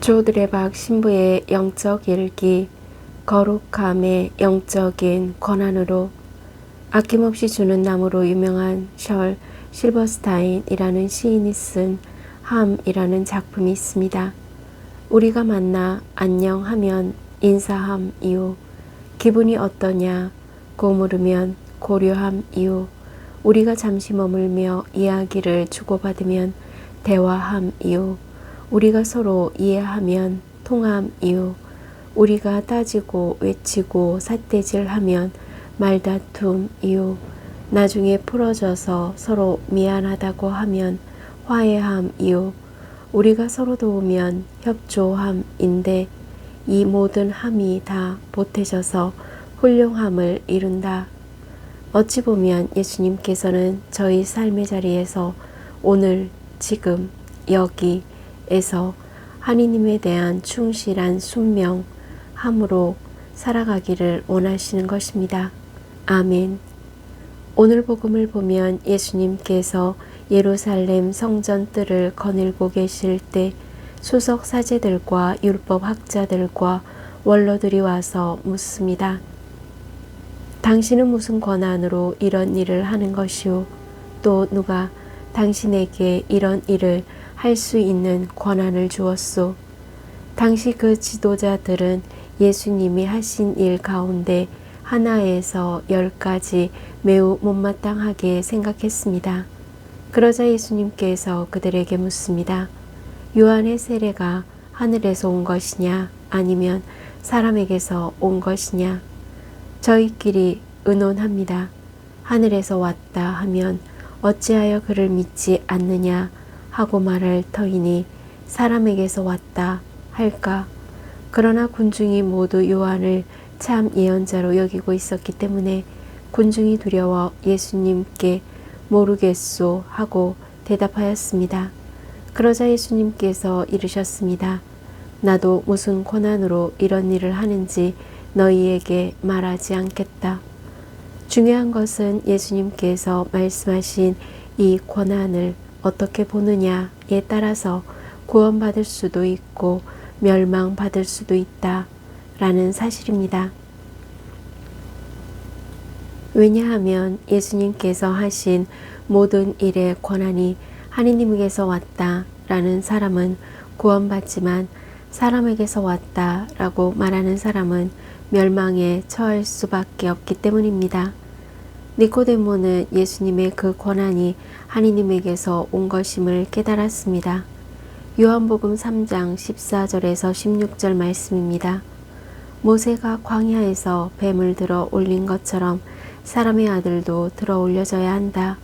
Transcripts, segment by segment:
조드레박 신부의 영적 일기, 거룩함의 영적인 권한으로 아낌없이 주는 나무로 유명한 셜 실버스타인이라는 시인이 쓴 함이라는 작품이 있습니다. 우리가 만나 안녕하면 인사함 이후 기분이 어떠냐 고 물으면 고려함 이후 우리가 잠시 머물며 이야기를 주고받으면 대화함 이후 우리가 서로 이해하면 통함 이후 우리가 따지고 외치고 삿대질하면 말다툼 이후 나중에 풀어져서 서로 미안하다고 하면 화해함 이후 우리가 서로 도우면 협조함인데 이 모든 함이 다 보태져서 훌륭함을 이룬다. 어찌 보면 예수님께서는 저희 삶의 자리에서 오늘, 지금, 여기 에서 하느님에 대한 충실한 순명, 함으로 살아가기를 원하시는 것입니다. 아멘. 오늘 복음을 보면 예수님께서 예루살렘 성전 뜰을 거닐고 계실 때 수석 사제들과 율법 학자들과 원로들이 와서 묻습니다. 당신은 무슨 권한으로 이런 일을 하는 것이오? 또 누가 당신에게 이런 일을 할 수 있는 권한을 주었소? 당시 그 지도자들은 예수님이 하신 일 가운데 하나에서 열까지 매우 못마땅하게 생각했습니다. 그러자 예수님께서 그들에게 묻습니다. 요한의 세례가 하늘에서 온 것이냐 아니면 사람에게서 온 것이냐 저희끼리 의논합니다. 하늘에서 왔다 하면 어찌하여 그를 믿지 않느냐 하고 말할 터이니 사람에게서 왔다 할까 그러나 군중이 모두 요한을 참 예언자로 여기고 있었기 때문에 군중이 두려워 예수님께 모르겠소 하고 대답하였습니다. 그러자 예수님께서 이르셨습니다. 나도 무슨 권한으로 이런 일을 하는지 너희에게 말하지 않겠다. 중요한 것은 예수님께서 말씀하신 이 권한을 어떻게 보느냐에 따라서 구원받을 수도 있고 멸망받을 수도 있다. 라는 사실입니다. 왜냐하면 예수님께서 하신 모든 일의 권한이 하느님에게서 왔다 라는 사람은 구원받지만 사람에게서 왔다 라고 말하는 사람은 멸망에 처할 수밖에 없기 때문입니다. 니코데모는 예수님의 그 권한이 하느님에게서 온 것임을 깨달았습니다. 요한복음 3장 14절에서 16절 말씀입니다. 모세가 광야에서 뱀을 들어 올린 것처럼 사람의 아들도 들어 올려져야 한다.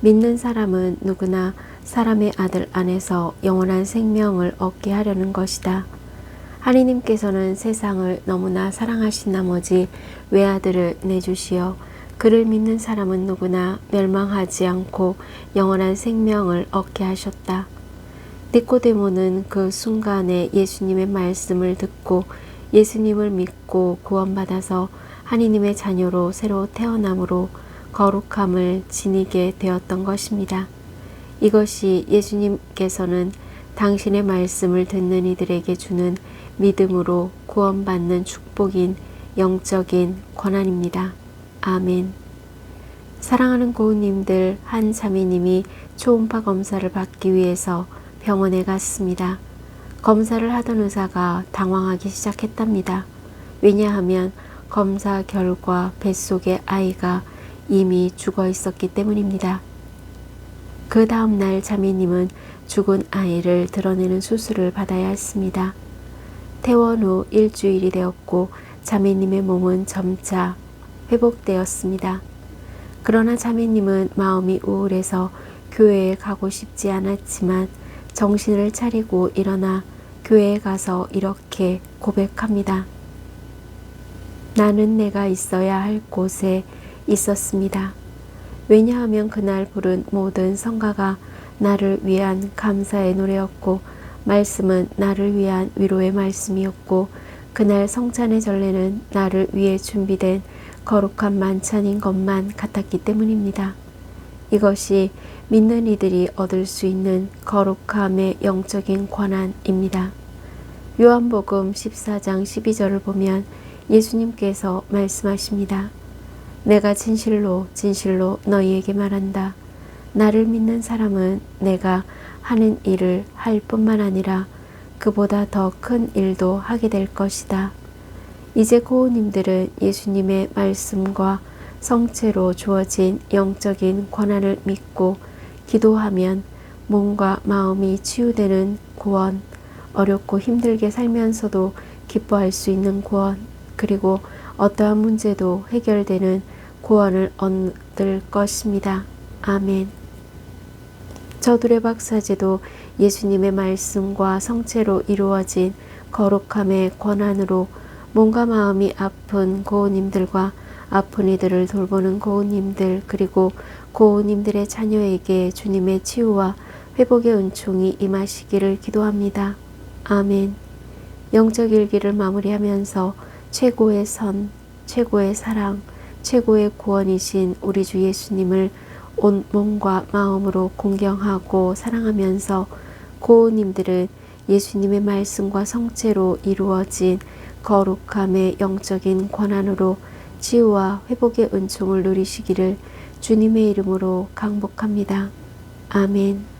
믿는 사람은 누구나 사람의 아들 안에서 영원한 생명을 얻게 하려는 것이다. 하느님께서는 세상을 너무나 사랑하신 나머지 외아들을 내주시어 그를 믿는 사람은 누구나 멸망하지 않고 영원한 생명을 얻게 하셨다. 니코데모는 그 순간에 예수님의 말씀을 듣고 예수님을 믿고 구원받아서 하느님의 자녀로 새로 태어남으로 거룩함을 지니게 되었던 것입니다. 이것이 예수님께서는 당신의 말씀을 듣는 이들에게 주는 믿음으로 구원받는 축복인 영적인 권한입니다. 아멘. 사랑하는 고우님들 한 자매님이 초음파 검사를 받기 위해서 병원에 갔습니다. 검사를 하던 의사가 당황하기 시작했답니다. 왜냐하면 검사 결과 뱃속의 아이가 이미 죽어 있었기 때문입니다. 그 다음날 자매님은 죽은 아이를 드러내는 수술을 받아야 했습니다. 퇴원 후 일주일이 되었고 자매님의 몸은 점차 회복되었습니다. 그러나 자매님은 마음이 우울해서 교회에 가고 싶지 않았지만 정신을 차리고 일어나 교회에 가서 이렇게 고백합니다. 나는 내가 있어야 할 곳에 있었습니다. 왜냐하면 그날 부른 모든 성가가 나를 위한 감사의 노래였고 말씀은 나를 위한 위로의 말씀이었고 그날 성찬의 전례는 나를 위해 준비된 거룩한 만찬인 것만 같았기 때문입니다. 이것이 믿는 이들이 얻을 수 있는 거룩함의 영적인 권한입니다. 요한복음 14장 12절을 보면 예수님께서 말씀하십니다. 내가 진실로 진실로 너희에게 말한다. 나를 믿는 사람은 내가 하는 일을 할 뿐만 아니라 그보다 더 큰 일도 하게 될 것이다. 이제 고우님들은 예수님의 말씀과 성체로 주어진 영적인 권한을 믿고 기도하면 몸과 마음이 치유되는 구원, 어렵고 힘들게 살면서도 기뻐할 수 있는 구원, 그리고 어떠한 문제도 해결되는 구원을 얻을 것입니다. 아멘. 저둘의 박사제도 예수님의 말씀과 성체로 이루어진 거룩함의 권한으로 몸과 마음이 아픈 고우님들과 아픈 이들을 돌보는 고우님들 그리고 고우님들의 자녀에게 주님의 치유와 회복의 은총이 임하시기를 기도합니다. 아멘. 영적 일기를 마무리하면서 최고의 선, 최고의 사랑, 최고의 구원이신 우리 주 예수님을 온 몸과 마음으로 공경하고 사랑하면서 고우님들은 예수님의 말씀과 성체로 이루어진 거룩함의 영적인 권한으로 치유와 회복의 은총을 누리시기를 주님의 이름으로 강복합니다. 아멘.